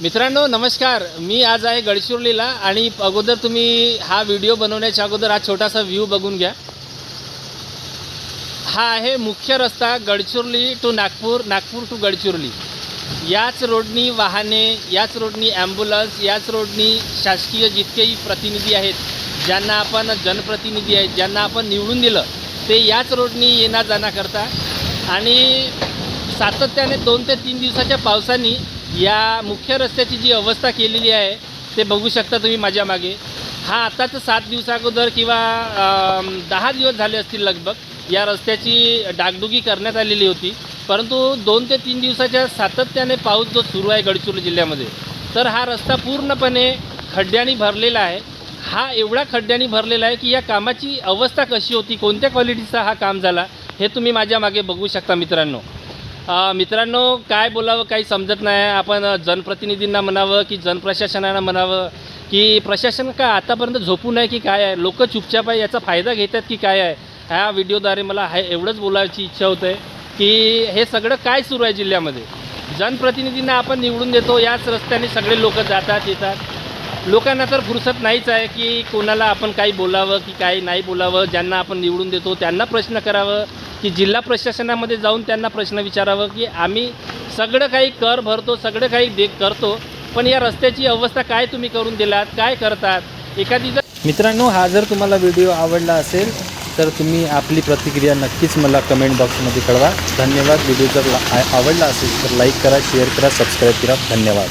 मित्रांनो नमस्कार. मी आज आहे गडचिरोलीला आणि अगोदर तुम्ही हा व्हिडिओ बनवण्याच्या अगोदर हा छोटासा व्ह्यू बघून घ्या. हा आहे मुख्य रस्ता गडचिरोली टू नागपूर नागपूर टू गडचिरोली. याच रोडनी वाहने याच रोडनी ॲम्ब्युलन्स याच रोडनी शासकीय जितकेही प्रतिनिधी आहेत ज्यांना आपण जनप्रतिनिधी आहेत ज्यांना आपण निवडून दिलं ते याच रोडनी येणं आणि सातत्याने दोन ते तीन दिवसाच्या पावसाने या मुख्य रस्त्याची जी अवस्था केलेली आहे ते बघू शकता तुम्ही माझ्या मागे. हा आताच सात दिवसाअगोदर किंवा दहा दिवस झाले असतील लगभग या रस्त्याची डागडुगी करण्यात आलेली होती. परंतु दोन ते तीन दिवसाच्या सातत्याने पाऊस जो सुरू आहे गडचिरोली जिल्ह्यामध्ये तर हा रस्ता पूर्णपणे खड्ड्यांनी भरलेला आहे. हा एवढा खड्ड्यांनी भरलेला आहे की या कामाची अवस्था कशी होती कोणत्या क्वालिटीचा हा काम झाला हे तुम्ही माझ्या मागे बघू शकता मित्रांनो. मित्रांनो काय बोलावं काही समजत नाही. आपण जनप्रतिनिधींना म्हणावं की जनप्रशासनानं म्हणावं की प्रशासन का आतापर्यंत झोपू नये की काय आहे? लोक चुपचाप आहे याचा फायदा घेतात की काय आहे? ह्या व्हिडिओद्वारे मला हा एवढंच बोलायची इच्छा होत आहे की हे सगळं काय सुरू आहे जिल्ह्यामध्ये? जनप्रतिनिधींना आपण निवडून देतो याच रस्त्याने सगळे लोक जातात येतात. लोकांना तर फुरसत नाहीच आहे की कोणाला आपण काही बोलावं की काही नाही बोलावं. ज्यांना आपण निवडून देतो त्यांना प्रश्न करावं. की जिल्हा प्रशासनामध्ये जाऊन त्यांना प्रश्न विचारावं की आम्ही सगळं काही कर भरतो सगळं काही दे करतो पण या रस्त्याची अवस्था काय तुम्ही करून दिलात? काय करतात? एखादी जर मित्रांनो हा जर तुम्हाला व्हिडिओ आवडला असेल तर तुम्ही आपली प्रतिक्रिया नक्कीच मला कमेंट बॉक्समध्ये कळवा. धन्यवाद. व्हिडिओ जर आवडला असेल तर लाईक करा शेअर करा सबस्क्राईब करा. धन्यवाद.